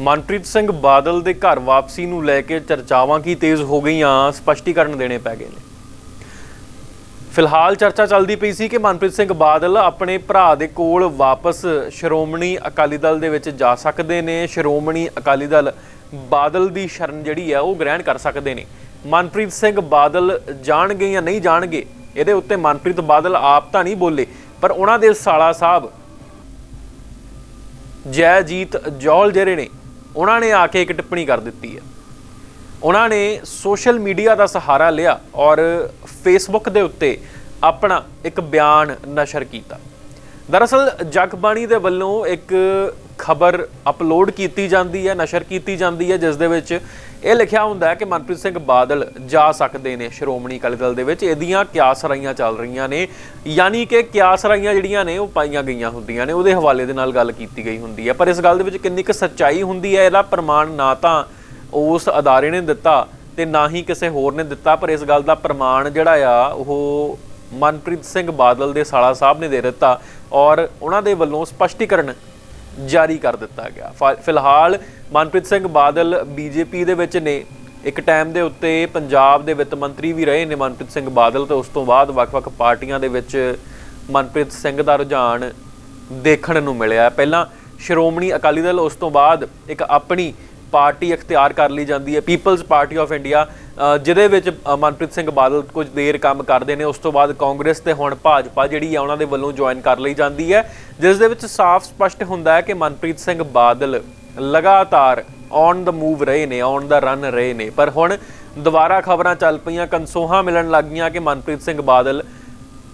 ਮਨਪ੍ਰੀਤ ਸਿੰਘ ਬਾਦਲ ਦੇ ਘਰ ਵਾਪਸੀ ਨੂੰ ਲੈ ਕੇ ਚਰਚਾਵਾਂ ਕੀ ਤੇਜ਼ ਹੋ ਗਈਆਂ, ਸਪਸ਼ਟੀਕਰਨ ਦੇਣੇ ਪੈ ਗਏ ਨੇ। ਫਿਲਹਾਲ ਚਰਚਾ ਚੱਲਦੀ ਪਈ ਸੀ ਕਿ ਮਨਪ੍ਰੀਤ ਸਿੰਘ ਬਾਦਲ ਆਪਣੇ ਭਰਾ ਦੇ ਕੋਲ ਵਾਪਸ ਸ਼੍ਰੋਮਣੀ ਅਕਾਲੀ ਦਲ ਦੇ ਵਿੱਚ ਜਾ ਸਕਦੇ ਨੇ। ਸ਼੍ਰੋਮਣੀ ਅਕਾਲੀ ਦਲ ਬਾਦਲ ਦੀ ਸ਼ਰਨ ਜਿਹੜੀ ਹੈ, ਉਹ ਗ੍ਰਹਿਣ ਕਰ ਸਕਦੇ ਨੇ। ਮਨਪ੍ਰੀਤ ਸਿੰਘ ਬਾਦਲ ਜਾਣਗੇ ਜਾਂ ਨਹੀਂ ਜਾਣਗੇ, ਇਹਦੇ ਉੱਤੇ ਮਨਪ੍ਰੀਤ ਬਾਦਲ ਆਪ ਤਾਂ ਨਹੀਂ ਬੋਲੇ, ਪਰ ਉਹਨਾਂ ਦੇ ਸਾਲਾ ਸਾਹਿਬ ਜੈਜੀਤ ਜੌਲ ਜਿਹੜੇ ਨੇ ਉਹਨਾਂ ਨੇ ਆ ਕੇ ਇੱਕ ਟਿੱਪਣੀ ਕਰ ਦਿੱਤੀ ਹੈ। ਉਹਨਾਂ ਨੇ ਸੋਸ਼ਲ ਮੀਡੀਆ ਦਾ ਸਹਾਰਾ ਲਿਆ ਔਰ ਫੇਸਬੁੱਕ ਦੇ ਉੱਤੇ ਆਪਣਾ ਇੱਕ ਬਿਆਨ ਨਸ਼ਰ ਕੀਤਾ। ਦਰਅਸਲ, ਜਗਬਾਣੀ ਦੇ ਵੱਲੋਂ ਇੱਕ ਖਬਰ ਅਪਲੋਡ ਕੀਤੀ ਜਾਂਦੀ ਹੈ, ਨਸ਼ਰ ਕੀਤੀ ਜਾਂਦੀ ਹੈ, ਜਿਸ ਦੇ ਵਿੱਚ ਇਹ ਲਿਖਿਆ ਹੁੰਦਾ ਹੈ ਕਿ ਮਨਪ੍ਰੀਤ ਸਿੰਘ ਬਾਦਲ ਜਾ ਸਕਦੇ ਨੇ ਸ਼੍ਰੋਮਣੀ ਅਕਾਲੀ ਦਲ ਦੇ ਵਿੱਚ। ਇਹਦੀਆਂ ਕਿਆਸ ਰਾਈਆਂ ਚੱਲ ਰਹੀਆਂ ਨੇ। ਯਾਨੀ ਕਿ ਕਿਆਸ ਰਾਈਆਂ ਜਿਹੜੀਆਂ ਨੇ, ਉਹ ਪਾਈਆਂ ਗਈਆਂ ਹੁੰਦੀਆਂ ਨੇ। ਉਹਦੇ ਹਵਾਲੇ ਦੇ ਨਾਲ ਗੱਲ ਕੀਤੀ ਗਈ ਹੁੰਦੀ ਹੈ। ਪਰ ਇਸ ਗੱਲ ਦੇ ਵਿੱਚ ਕਿੰਨੀ ਕੁ ਸੱਚਾਈ ਹੁੰਦੀ ਹੈ, ਇਹਦਾ ਪ੍ਰਮਾਣ ਨਾ ਤਾਂ ਉਸ ਅਦਾਰੇ ਨੇ ਦਿੱਤਾ ਤੇ ਨਾ ਹੀ ਕਿਸੇ ਹੋਰ ਨੇ ਦਿੱਤਾ। ਪਰ ਇਸ ਗੱਲ ਦਾ ਪ੍ਰਮਾਣ ਜਿਹੜਾ ਆ, ਉਹ ਮਨਪ੍ਰੀਤ ਸਿੰਘ ਬਾਦਲ ਦੇ ਸਾਲਾ ਸਾਹਿਬ ਨੇ ਦੇ ਦਿੱਤਾ। ਔਰ ਉਹਨਾਂ ਦੇ ਵੱਲੋਂ ਸਪਸ਼ਟੀਕਰਨ ਜਾਰੀ ਕਰ ਦਿੱਤਾ ਗਿਆ। ਫਿਲਹਾਲ ਮਨਪ੍ਰੀਤ ਸਿੰਘ ਬਾਦਲ ਬੀਜੇਪੀ ਦੇ ਵਿੱਚ ਨੇ। ਇੱਕ ਟਾਈਮ ਦੇ ਉੱਤੇ ਪੰਜਾਬ ਦੇ ਵਿੱਤ ਮੰਤਰੀ ਵੀ ਰਹੇ ਨੇ ਮਨਪ੍ਰੀਤ ਸਿੰਘ ਬਾਦਲ ਤੇ ਉਸ ਤੋਂ ਬਾਅਦ ਵੱਖ-ਵੱਖ ਪਾਰਟੀਆਂ ਦੇ ਵਿੱਚ ਮਨਪ੍ਰੀਤ ਸਿੰਘ ਦਾ ਰੁਝਾਨ ਦੇਖਣ ਨੂੰ ਮਿਲਿਆ। ਪਹਿਲਾਂ ਸ਼੍ਰੋਮਣੀ ਅਕਾਲੀ ਦਲ, ਉਸ ਤੋਂ ਬਾਅਦ ਇੱਕ ਆਪਣੀ ਪਾਰਟੀ ਅਖਤਿਆਰ ਕਰ ਲਈ ਜਾਂਦੀ ਹੈ ਪੀਪਲਜ਼ ਪਾਰਟੀ ਆਫ ਇੰਡੀਆ ਜਿਹਦੇ ਵਿੱਚ ਮਨਪ੍ਰੀਤ ਸਿੰਘ ਬਾਦਲ ਕੁਝ ਦੇਰ ਕੰਮ ਕਰਦੇ ਨੇ, ਉਸ ਤੋਂ ਬਾਅਦ ਕਾਂਗਰਸ ਤੇ ਹੁਣ ਭਾਜਪਾ ਜਿਹੜੀ ਹੈ ਉਹਨਾਂ ਦੇ ਵੱਲੋਂ ਜੁਆਇਨ ਕਰ ਲਈ ਜਾਂਦੀ ਹੈ, ਜਿਸ ਦੇ ਵਿੱਚ ਸਾਫ਼ ਸਪਸ਼ਟ ਹੁੰਦਾ ਹੈ ਕਿ ਮਨਪ੍ਰੀਤ ਸਿੰਘ ਬਾਦਲ ਲਗਾਤਾਰ ਔਨ ਦਾ ਮੂਵ ਰਹੇ ਨੇ ਔਨ ਦਾ ਰਨ ਰਹੇ ਨੇ, ਪਰ ਹੁਣ ਦੁਬਾਰਾ ਖਬਰਾਂ ਚੱਲ ਪਈਆਂ, ਕਨਸੋਹਾਂ ਮਿਲਣ ਲੱਗ ਗਈਆਂ ਕਿ ਮਨਪ੍ਰੀਤ ਸਿੰਘ ਬਾਦਲ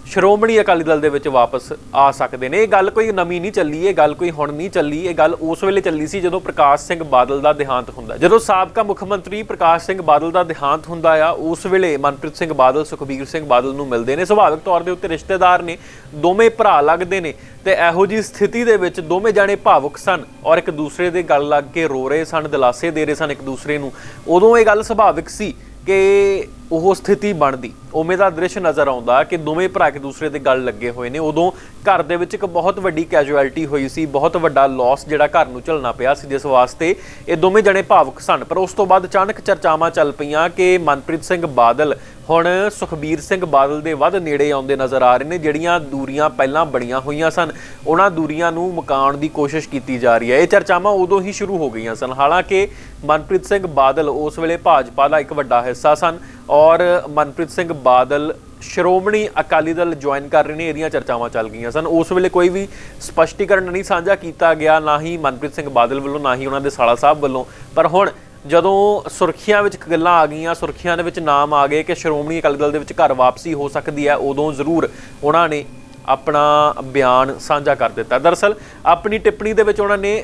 ਸ਼੍ਰੋਮਣੀ ਅਕਾਲੀ ਦਲ ਦੇ ਵਿੱਚ ਵਾਪਸ ਆ ਸਕਦੇ ਨੇ। ਇਹ ਗੱਲ ਕੋਈ ਨਵੀਂ ਨਹੀਂ ਚੱਲੀ, ਇਹ ਗੱਲ ਕੋਈ ਹੁਣ ਨਹੀਂ ਚੱਲੀ। ਇਹ ਗੱਲ ਉਸ ਵੇਲੇ ਚੱਲੀ ਸੀ ਜਦੋਂ ਪ੍ਰਕਾਸ਼ ਸਿੰਘ ਬਾਦਲ ਦਾ ਦੇਹਾਂਤ ਹੁੰਦਾ ਜਦੋਂ ਸਾਬਕਾ ਮੁੱਖ ਮੰਤਰੀ ਪ੍ਰਕਾਸ਼ ਸਿੰਘ ਬਾਦਲ ਦਾ ਦੇਹਾਂਤ ਹੁੰਦਾ ਆ, ਉਸ ਵੇਲੇ ਮਨਪ੍ਰੀਤ ਸਿੰਘ ਬਾਦਲ, ਸੁਖਬੀਰ ਸਿੰਘ ਬਾਦਲ ਨੂੰ ਮਿਲਦੇ ਨੇ। ਸੁਭਾਵਿਕ ਤੌਰ ਦੇ ਉੱਤੇ ਰਿਸ਼ਤੇਦਾਰ ਨੇ, ਦੋਵੇਂ ਭਰਾ ਲੱਗਦੇ ਨੇ ਤੇ ਇਹੋ ਜੀ ਸਥਿਤੀ ਦੇ ਵਿੱਚ ਦੋਵੇਂ ਜਾਣੇ ਭਾਵੁਕ ਸਨ ਔਰ ਇੱਕ ਦੂਸਰੇ ਦੇ ਗੱਲ ਲੱਗ ਕੇ ਰੋ ਰਹੇ ਸਨ, ਦਿਲਾਸੇ ਦੇ ਰਹੇ ਸਨ ਇੱਕ ਦੂਸਰੇ ਨੂੰ। ਉਦੋਂ ਇਹ ਗੱਲ ਸੁਭਾਵਿਕ ਸੀ ਕਿ ਉਹ ਸਥਿਤੀ ਬਣਦੀ। ਉਵੇਂ ਦਾ ਦ੍ਰਿਸ਼ ਨਜ਼ਰ ਆਉਂਦਾ ਕਿ ਦੋਵੇਂ ਭਰਾ ਇੱਕ ਦੂਸਰੇ ਦੇ ਗੱਲ ਲੱਗੇ ਹੋਏ ਨੇ। ਉਦੋਂ ਘਰ ਦੇ ਵਿੱਚ ਇੱਕ ਬਹੁਤ ਵੱਡੀ ਕੈਜੁਅਲਟੀ ਹੋਈ ਸੀ, ਬਹੁਤ ਵੱਡਾ ਲਾਸ ਜਿਹੜਾ ਘਰ ਨੂੰ ਝੱਲਣਾ ਪਿਆ ਸੀ ਜਿਸ ਵਾਸਤੇ ਇਹ ਦੋਵੇਂ ਜਣੇ ਭਾਵਕ ਸਨ। ਪਰ ਉਸ ਤੋਂ ਬਾਅਦ ਅਚਾਨਕ ਚਰਚਾਵਾਂ ਚੱਲ ਪਈਆਂ ਕਿ ਮਨਪ੍ਰੀਤ ਸਿੰਘ ਬਾਦਲ, ਹੁਣ ਸੁਖਬੀਰ ਸਿੰਘ ਬਾਦਲ ਦੇ ਵੱਧ ਨੇੜੇ ਆਉਂਦੇ ਨਜ਼ਰ ਆ ਰਹੇ ਨੇ, ਜਿਹੜੀਆਂ ਦੂਰੀਆਂ ਪਹਿਲਾਂ ਬਣੀਆਂ ਹੋਈਆਂ ਸਨ। ਉਹਨਾਂ ਦੂਰੀਆਂ ਨੂੰ ਮੁਕਾਉਣ ਦੀ ਕੋਸ਼ਿਸ਼ ਕੀਤੀ ਜਾ ਰਹੀ ਹੈ। ਇਹ ਚਰਚਾਵਾਂ ਉਦੋਂ ਹੀ ਸ਼ੁਰੂ ਹੋ ਗਈਆਂ ਸਨ। ਹਾਲਾਂਕਿ ਮਨਪ੍ਰੀਤ ਸਿੰਘ ਬਾਦਲ ਉਸ ਵੇਲੇ ਭਾਜਪਾ ਦਾ ਇੱਕ ਵੱਡਾ ਹਿੱਸਾ ਸਨ। ਔਰ ਮਨਪ੍ਰੀਤ ਸਿੰਘ ਬਾਦਲ ਸ਼੍ਰੋਮਣੀ ਅਕਾਲੀ ਦਲ ਜੁਆਇਨ ਕਰ ਰਹੇ ਨੇ, ਇਹਦੀਆਂ ਚਰਚਾਵਾਂ ਚੱਲ ਗਈਆਂ ਸਨ। ਉਸ ਵੇਲੇ ਕੋਈ ਵੀ ਸਪਸ਼ਟੀਕਰਨ ਨਹੀਂ ਸਾਂਝਾ ਕੀਤਾ ਗਿਆ, ਨਾ ਹੀ ਮਨਪ੍ਰੀਤ ਸਿੰਘ ਬਾਦਲ ਵੱਲੋਂ, ਨਾ ਹੀ ਉਹਨਾਂ ਦੇ ਸਾਲਾ ਸਾਹਿਬ ਵੱਲੋਂ। ਪਰ ਹੁਣ ਜਦੋਂ ਸੁਰਖੀਆਂ ਵਿੱਚ ਗੱਲਾਂ ਆ ਗਈਆਂ, ਸੁਰਖੀਆਂ ਦੇ ਵਿੱਚ ਨਾਮ ਆ ਗਏ ਕਿ ਸ਼੍ਰੋਮਣੀ ਅਕਾਲੀ ਦਲ ਦੇ ਵਿੱਚ ਘਰ ਵਾਪਸੀ ਹੋ ਸਕਦੀ ਹੈ, ਉਦੋਂ ਜ਼ਰੂਰ ਉਹਨਾਂ ਨੇ ਆਪਣਾ ਬਿਆਨ ਸਾਂਝਾ ਕਰ ਦਿੱਤਾ। ਦਰਅਸਲ ਆਪਣੀ ਟਿੱਪਣੀ ਦੇ ਵਿੱਚ ਉਹਨਾਂ ਨੇ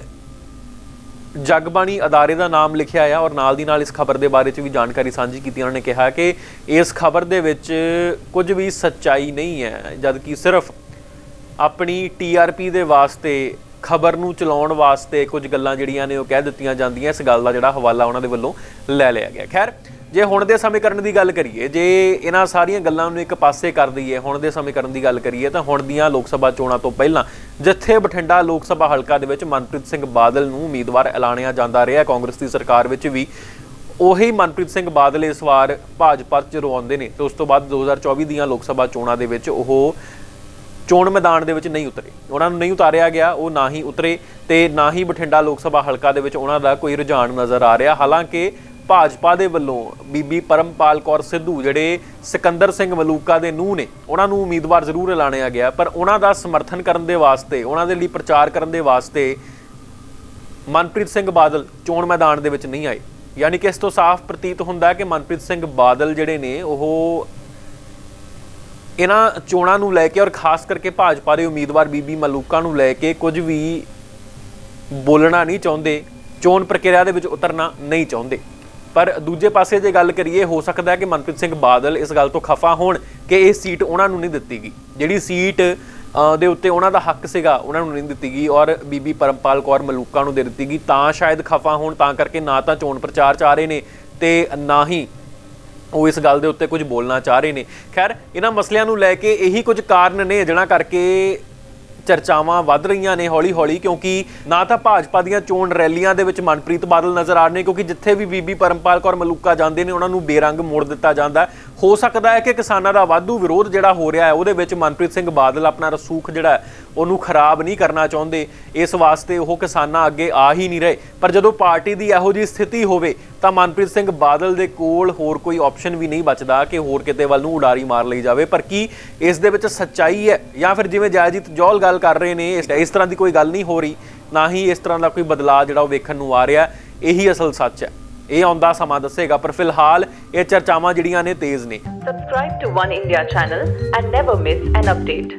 ਜਗਬਾਣੀ ਅਦਾਰੇ ਦਾ ਨਾਮ ਲਿਖਿਆ ਆ ਔਰ ਨਾਲ ਦੀ ਨਾਲ ਇਸ ਖਬਰ ਦੇ ਬਾਰੇ ਚ ਵੀ ਜਾਣਕਾਰੀ ਸਾਂਝੀ ਕੀਤੀ। ਉਹਨਾਂ ਨੇ ਕਿਹਾ ਕਿ ਇਸ ਖਬਰ ਦੇ ਵਿੱਚ ਕੁਝ ਵੀ ਸੱਚਾਈ ਨਹੀਂ ਹੈ, ਜਦਕਿ ਸਿਰਫ ਆਪਣੀ ਟੀਆਰਪੀ ਦੇ ਵਾਸਤੇ, ਖਬਰ ਨੂੰ ਚਲਾਉਣ ਵਾਸਤੇ ਕੁਝ ਗੱਲਾਂ ਜਿਹੜੀਆਂ ਨੇ ਉਹ ਕਹਿ ਦਿੱਤੀਆਂ ਜਾਂਦੀਆਂ। ਇਸ ਗੱਲ ਦਾ ਜਿਹੜਾ ਹਵਾਲਾ ਉਹਨਾਂ ਦੇ ਵੱਲੋਂ ਲੈ ਲਿਆ ਗਿਆ। ਖੈਰ ਜੇ ਹੁਣ ਦੇ ਸਮੀਕਰਨ ਦੀ ਗੱਲ ਕਰੀਏ, ਜੇ ਇਹਨਾਂ ਸਾਰੀਆਂ ਗੱਲਾਂ ਨੂੰ ਇੱਕ ਪਾਸੇ ਕਰ ਦਈਏ, ਹੁਣ ਦੇ ਸਮੀਕਰਨ ਦੀ ਗੱਲ ਕਰੀਏ, ਤਾਂ ਹੁਣ ਦੀਆਂ ਲੋਕ ਸਭਾ ਚੋਣਾਂ ਤੋਂ ਪਹਿਲਾਂ ਜਿੱਥੇ ਬਠਿੰਡਾ ਲੋਕ ਸਭਾ ਹਲਕਾ ਦੇ ਵਿੱਚ ਮਨਪ੍ਰੀਤ ਸਿੰਘ ਬਾਦਲ ਨੂੰ ਉਮੀਦਵਾਰ ਐਲਾਨਿਆ ਜਾਂਦਾ ਰਿਹਾ, ਕਾਂਗਰਸ ਦੀ ਸਰਕਾਰ ਵਿੱਚ ਵੀ, ਉਹੀ ਮਨਪ੍ਰੀਤ ਸਿੰਘ ਬਾਦਲ ਇਸ ਵਾਰ ਭਾਜਪਾ 'ਚ ਰਵਾਉਂਦੇ ਨੇ ਤੇ ਉਸ ਤੋਂ ਬਾਅਦ 2024 ਦੀਆਂ ਲੋਕ ਸਭਾ ਚੋਣਾਂ ਦੇ ਵਿੱਚ ਉਹ ਚੋਣ ਮੈਦਾਨ ਦੇ ਵਿੱਚ ਨਹੀਂ ਉਤਰੇ। ਉਹਨਾਂ ਨੂੰ ਨਹੀਂ ਉਤਾਰਿਆ ਗਿਆ, ਉਹ ਨਾ ਹੀ ਉਤਰੇ ਤੇ ਨਾ ਹੀ ਬਠਿੰਡਾ ਲੋਕ ਸਭਾ ਹਲਕਾ ਦੇ ਵਿੱਚ ਉਹਨਾਂ ਦਾ ਕੋਈ ਰੁਝਾਨ ਨਜ਼ਰ ਆ ਰਿਹਾ। ਹਾਲਾਂਕਿ ਭਾਜਪਾ ਦੇ ਵੱਲੋਂ ਬੀਬੀ ਪਰਮਪਾਲ ਕੌਰ ਸਿੱਧੂ, ਜਿਹੜੇ ਸਿਕੰਦਰ ਸਿੰਘ ਮਲੂਕਾ ਦੇ ਨੂੰਹ ਨੇ, ਉਹਨਾਂ ਨੂੰ ਉਮੀਦਵਾਰ ਜ਼ਰੂਰ ਐਲਾਨਿਆ ਗਿਆ। ਪਰ ਉਹਨਾਂ ਦਾ ਸਮਰਥਨ ਕਰਨ ਦੇ ਵਾਸਤੇ, ਉਹਨਾਂ ਦੇ ਲਈ ਪ੍ਰਚਾਰ ਕਰਨ ਦੇ ਵਾਸਤੇ ਮਨਪ੍ਰੀਤ ਸਿੰਘ ਬਾਦਲ ਚੋਣ ਮੈਦਾਨ ਦੇ ਵਿੱਚ ਨਹੀਂ ਆਏ। ਯਾਨੀ ਕਿ ਇਸ ਤੋਂ ਸਾਫ਼ ਪ੍ਰਤੀਤ ਹੁੰਦਾ ਕਿ ਮਨਪ੍ਰੀਤ ਸਿੰਘ ਬਾਦਲ ਜਿਹੜੇ ਨੇ, ਉਹ ਇਹਨਾਂ ਚੋਣਾਂ ਨੂੰ ਲੈ ਕੇ ਔਰ ਖਾਸ ਕਰਕੇ ਭਾਜਪਾ ਦੇ ਉਮੀਦਵਾਰ ਬੀਬੀ ਮਲੂਕਾ ਨੂੰ ਲੈ ਕੇ ਕੁਝ ਵੀ ਬੋਲਣਾ ਨਹੀਂ ਚਾਹੁੰਦੇ, ਚੋਣ ਪ੍ਰਕਿਰਿਆ ਦੇ ਵਿੱਚ ਉਤਰਨਾ ਨਹੀਂ ਚਾਹੁੰਦੇ। ਪਰ ਦੂਜੇ ਪਾਸੇ ਜੇ ਗੱਲ ਕਰੀਏ, ਹੋ ਸਕਦਾ ਹੈ ਕਿ ਮਨਪ੍ਰੀਤ ਸਿੰਘ ਬਾਦਲ ਇਸ ਗੱਲ ਤੋਂ ਖਫਾ ਹੋਣ ਕਿ ਇਹ ਸੀਟ ਉਹਨਾਂ ਨੂੰ ਨਹੀਂ ਦਿੱਤੀ ਗਈ। ਜਿਹੜੀ ਸੀਟ ਦੇ ਉੱਤੇ ਉਹਨਾਂ ਦਾ ਹੱਕ ਸੀਗਾ, ਉਹਨਾਂ ਨੂੰ ਨਹੀਂ ਦਿੱਤੀ ਗਈ ਔਰ ਬੀਬੀ ਪਰਮਪਾਲ ਕੌਰ ਮਲੂਕਾ ਨੂੰ ਦੇ ਦਿੱਤੀ ਗਈ। ਤਾਂ ਸ਼ਾਇਦ ਖਫਾ ਹੋਣ, ਤਾਂ ਕਰਕੇ ਨਾ ਤਾਂ ਚੋਣ ਪ੍ਰਚਾਰ ਚ ਆ ਰਹੇ ਨੇ ਤੇ ਨਾ ਹੀ ਉਹ ਇਸ ਗੱਲ ਦੇ ਉੱਤੇ ਕੁਝ ਬੋਲਣਾ ਚਾਹ ਰਹੇ ਨੇ। ਖੈਰ, ਇਹਨਾਂ ਮਸਲਿਆਂ ਨੂੰ ਲੈ ਕੇ ਇਹੀ ਕੁਝ ਕਾਰਨ ਨੇ, ਜਿਹਨਾਂ ਕਰਕੇ ਚਰਚਾਵਾਂ ਵੱਧ ਰਹੀਆਂ ਨੇ ਹੌਲੀ-ਹੌਲੀ, ਕਿਉਂਕਿ ਨਾ ਤਾਂ ਭਾਜਪਾ ਦੀਆਂ ਚੋਣ ਰੈਲੀਆਂ ਦੇ ਵਿੱਚ ਮਨਪ੍ਰੀਤ ਬਾਦਲ ਨਜ਼ਰ ਆ ਰਹੇ ਨੇ, ਕਿਉਂਕਿ ਜਿੱਥੇ ਵੀ ਬੀਬੀ ਪਰਮਪਾਲ ਕੌਰ ਮਲੂਕਾ ਜਾਂਦੇ ਨੇ, ਉਹਨਾਂ ਨੂੰ ਬੇਰੰਗ ਮੋੜ ਦਿੱਤਾ ਜਾਂਦਾ ਹੋ ਸਕਦਾ ਹੈ ਕਿ ਕਿਸਾਨਾਂ ਦਾ ਵਾਧੂ ਵਿਰੋਧ ਜਿਹੜਾ ਹੋ ਰਿਹਾ ਹੈ, ਉਹਦੇ ਵਿੱਚ ਮਨਪ੍ਰੀਤ ਸਿੰਘ ਬਾਦਲ ਆਪਣਾ ਰਸੂਖ ਜਿਹੜਾ ਉਹਨੂੰ ਖਰਾਬ ਨਹੀਂ ਕਰਨਾ ਚਾਹੁੰਦੇ। ਇਸ ਵਾਸਤੇ ਉਹ ਕਿਸਾਨਾਂ ਅੱਗੇ ਆ ਹੀ ਨਹੀਂ ਰਹੇ। ਪਰ ਜਦੋਂ ਪਾਰਟੀ ਦੀ ਇਹੋ ਜਿਹੀ ਸਥਿਤੀ ਹੋਵੇ, ਤਾਂ ਮਨਪ੍ਰੀਤ ਸਿੰਘ ਬਾਦਲ ਦੇ ਕੋਲ ਹੋਰ ਕੋਈ ਆਪਸ਼ਨ ਵੀ ਨਹੀਂ ਬਚਦਾ ਕਿ ਹੋਰ ਕਿਤੇ ਵੱਲ ਨੂੰ ਉਡਾਰੀ ਮਾਰ ਲਈ ਜਾਵੇ। ਪਰ ਕੀ ਇਸ ਦੇ ਵਿੱਚ ਸੱਚਾਈ ਹੈ ਜਾਂ ਫਿਰ ਜਿਵੇਂ ਜੈਜੀਤ ਜੋਲ ਗੱਲ ਕਰ ਰਹੇ ਨੇ, ਇਸ- ਇਸ ਤਰ੍ਹਾਂ ਦੀ ਕੋਈ ਗੱਲ ਨਹੀਂ ਹੋ ਰਹੀ, ਨਾ ਹੀ ਇਸ ਤਰ੍ਹਾਂ ਦਾ ਕੋਈ ਬਦਲਾਅ ਜਿਹੜਾ ਉਹ ਵੇਖਣ ਨੂੰ ਆ ਰਿਹਾ, ਇਹੀ ਅਸਲ ਸੱਚ ਹੈ। ਇਹ ਆਉਂਦਾ ਸਮਾਂ ਦੱਸੇਗਾ ਪਰ ਫਿਲਹਾਲ ਇਹ ਚਰਚਾਵਾਂ ਜਿਹੜੀਆਂ ਨੇ ਤੇਜ਼ ਨੇ subscribe to one India channel and never miss an update